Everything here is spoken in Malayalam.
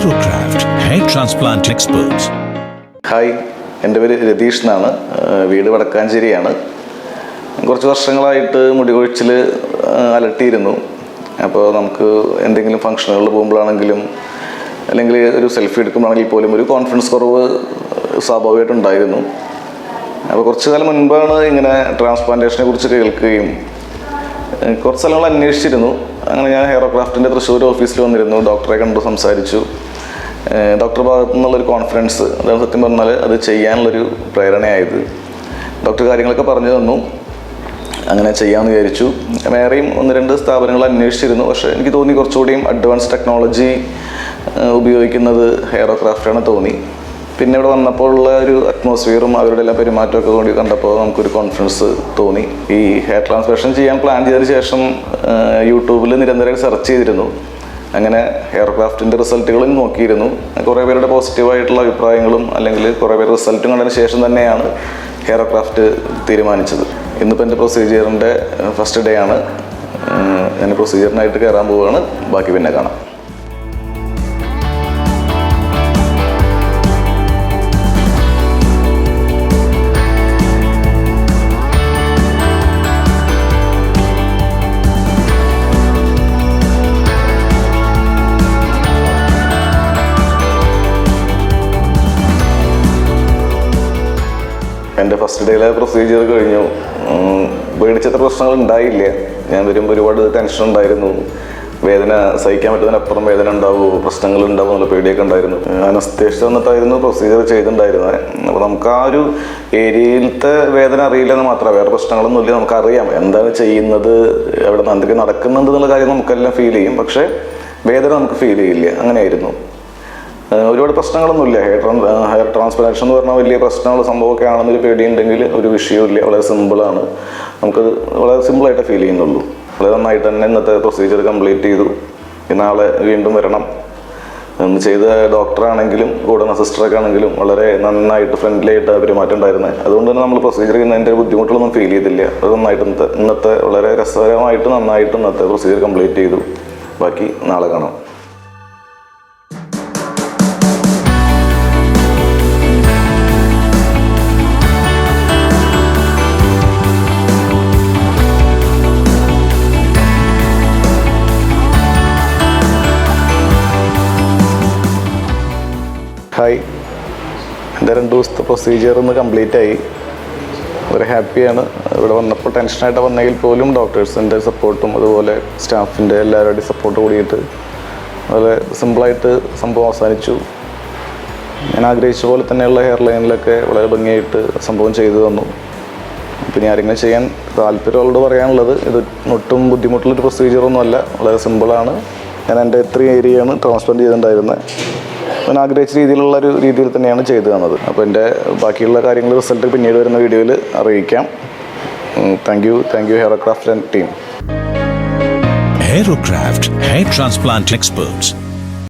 Aerocraft hair transplant experts hi എന്റെ പേര് രതീഷ് എന്നാണ്. വീട് വടക്കാഞ്ചേരിയാണ്. കുറച്ച് വർഷങ്ങളായിട്ട് മുടി കൊഴിച്ചിൽ അലട്ടിയിരുന്നു. അപ്പോൾ നമുക്ക് എന്തെങ്കിലും ഫംഗ്ഷനുകളിൽ പോകുമ്പോഴാണെങ്കിലും അല്ലെങ്കിൽ ഒരു സെൽഫി എടുക്കുമ്പോഴാണെങ്കിൽ പോലും ഒരു കോൺഫിഡൻസ് കുറവ് സ്വാഭാവികമായിട്ടുണ്ടായിരുന്നു അപ്പോൾ കുറച്ച് കാലം മുൻപാണ് ഇങ്ങനെ ട്രാൻസ്പ്ലാന്റേഷനെ കുറിച്ച് കേൾക്കുകയും കുറച്ച് സ്ഥലങ്ങൾ അന്വേഷിച്ചിരുന്നു. അങ്ങനെ ഞാൻ ഹെയറോക്രാഫ്റ്റിന്റെ തൃശ്ശൂർ ഓഫീസിൽ വന്നിരുന്നു. ഡോക്ടറെ കണ്ടു സംസാരിച്ചു. ഡോക്ടർ ഭാഗത്തു നിന്നുള്ളൊരു കോൺഫിഡൻസ് അതായത് സത്യം പറഞ്ഞാൽ അത് ചെയ്യാനുള്ളൊരു പ്രേരണയായത്. ഡോക്ടർ കാര്യങ്ങളൊക്കെ പറഞ്ഞു തന്നു. അങ്ങനെ ചെയ്യാമെന്ന് വിചാരിച്ചു. വേറെയും ഒന്ന് രണ്ട് സ്ഥാപനങ്ങൾ അന്വേഷിച്ചിരുന്നു. പക്ഷേ എനിക്ക് തോന്നി കുറച്ചുകൂടിയും അഡ്വാൻസ് ടെക്നോളജി ഉപയോഗിക്കുന്നത് ഹെയറോക്രാഫ്റ്റാണ് തോന്നി. പിന്നെ ഇവിടെ വന്നപ്പോൾ ഉള്ള ഒരു അറ്റ്മോസ്ഫിയറും അവരുടെ എല്ലാം പെരുമാറ്റമൊക്കെ കൂടി കണ്ടപ്പോൾ നമുക്കൊരു കോൺഫിഡൻസ് തോന്നി. ഈ ഹെയർ ട്രാൻസ്ഫേഷൻ ചെയ്യാൻ പ്ലാൻ ചെയ്തതിന് ശേഷം യൂട്യൂബിൽ നിരന്തരം സെർച്ച് ചെയ്തിരുന്നു. അങ്ങനെ എയർക്രാഫ്റ്റിന്റെ റിസൾട്ടുകളും നോക്കിയിരുന്നു. കുറേ പേരുടെ പോസിറ്റീവായിട്ടുള്ള അഭിപ്രായങ്ങളും അല്ലെങ്കിൽ കുറേ പേര് റിസൾട്ടും കണ്ടതിന് ശേഷം തന്നെയാണ് എയർക്രാഫ്റ്റ് തീരുമാനിച്ചത്. ഇന്നിപ്പോൾ എന്റെ പ്രൊസീജിയറിന്റെ ഫസ്റ്റ് ഡേ ആണ്. ഞാൻ പ്രൊസീജിയറിനായിട്ട് കയറാൻ പോവുകയാണ്. ബാക്കി പിന്നെ കാണാം. എന്റെ ഫസ്റ്റ് ഡേയിലെ പ്രൊസീജിയർ കഴിഞ്ഞു. പേടിച്ചത്ര പ്രശ്നങ്ങൾ ഉണ്ടായില്ല. ഞാൻ വരുമ്പോൾ ഒരുപാട് ടെൻഷൻ ഉണ്ടായിരുന്നു. വേദന സഹിക്കാൻ പറ്റുന്നതിനപ്പുറം വേദന ഉണ്ടാവുമോ പ്രശ്നങ്ങൾ ഉണ്ടാവുമോ എന്നുള്ള പേടിയൊക്കെ ഉണ്ടായിരുന്നു. അനസ്തേഷ്യ വന്നിട്ടായിരുന്നു പ്രൊസീജിയർ ചെയ്തിട്ടുണ്ടായിരുന്നത്. അപ്പോൾ നമുക്ക് ആ ഒരു ഏരിയയിലത്തെ വേദന അറിയില്ലെന്ന് മാത്രമേ വേറെ പ്രശ്നങ്ങളൊന്നും പ്രശ്നങ്ങളൊന്നുമില്ല നമുക്കറിയാം എന്താണ് ചെയ്യുന്നത് എവിടെ എന്തൊക്കെ നടക്കുന്നുണ്ട് എന്നുള്ള കാര്യം നമുക്കെല്ലാം ഫീൽ ചെയ്യും. പക്ഷേ വേദന നമുക്ക് ഫീൽ ചെയ്യില്ല. അങ്ങനെയായിരുന്നു. ഒരുപാട് പ്രശ്നങ്ങളൊന്നുമില്ല. ഹെയർ ഹെയർ ട്രാൻസ്പ്ലാന്റേഷൻ എന്ന് പറഞ്ഞാൽ വലിയ പ്രശ്നങ്ങൾ സംഭവമൊക്കെ ആണെന്നൊരു പേടിയുണ്ടെങ്കിൽ ഒരു വിഷയമില്ല വളരെ സിമ്പിളാണ് നമുക്കത് വളരെ സിമ്പിളായിട്ട് ഫീൽ ചെയ്യുന്നുള്ളൂ. വളരെ നന്നായിട്ട് തന്നെ ഇന്നത്തെ പ്രൊസീജിയർ കംപ്ലീറ്റ് ചെയ്തു. നാളെ വീണ്ടും വരണം. ചെയ്ത ഡോക്ടറാണെങ്കിലും കൂടെ സിസ്റ്ററൊക്കെ ആണെങ്കിലും വളരെ നന്നായിട്ട് ഫ്രണ്ട്ലി ആയിട്ട് പെരുമാറ്റം ഉണ്ടായിരുന്നത് അതുകൊണ്ട് തന്നെ നമ്മൾ പ്രൊസീജിയർ ചെയ്യുന്നതിന്റെ ബുദ്ധിമുട്ടുകളൊന്നും ഫീൽ ചെയ്തില്ല. അത് നന്നായിട്ട് ഇന്നത്തെ ഇന്നത്തെ വളരെ രസകരമായിട്ട് നന്നായിട്ട് ഇന്നത്തെ പ്രൊസീജിയർ കംപ്ലീറ്റ് ചെയ്തു. ബാക്കി നാളെ കാണാം. ഹായ്. എന്റെ രണ്ട് ദിവസത്തെ പ്രൊസീജിയർ ഒന്ന് കംപ്ലീറ്റ് ആയി. വളരെ ഹാപ്പിയാണ് ഇവിടെ വന്നപ്പോൾ ടെൻഷനായിട്ട് വന്നെങ്കിൽ പോലും ഡോക്ടേഴ്സിന്റെ സപ്പോർട്ടും അതുപോലെ സ്റ്റാഫിന്റെ എല്ലാവരുടെയും സപ്പോർട്ട് കൂടിയിട്ട് വളരെ സിമ്പിളായിട്ട് സംഭവം അവസാനിച്ചു. ഞാൻ ആഗ്രഹിച്ച പോലെ തന്നെയുള്ള ഹെയർ ലൈനിലൊക്കെ വളരെ ഭംഗിയായിട്ട് സംഭവം ചെയ്തു തന്നു. പിന്നെ ആരെങ്കിലും ചെയ്യാൻ താല്പര്യമുള്ളവരോട് പറയാനുള്ളത് ഇത് ഒട്ടും ബുദ്ധിമുട്ടുള്ളൊരു പ്രൊസീജിയറൊന്നുമല്ല വളരെ സിമ്പിളാണ് ഞാൻ എന്റെ ഇത്രയും ഏരിയയാണ് ട്രാൻസ്പ്ലാന്റ് ചെയ്തിട്ടുണ്ടായിരുന്നത് ഞാൻ ആഗ്രഹിച്ച രീതിയിലുള്ള ഒരു രീതിയിൽ തന്നെയാണ് ചെയ്തു തന്നത്. അപ്പോൾ എന്റെ ബാക്കിയുള്ള കാര്യങ്ങൾ റിസൾട്ട് പിന്നീട് വരുന്ന വീഡിയോയിൽ അറിയിക്കാം. Thank you thank you Haircraft and team Aerocraft hair transplant Experts.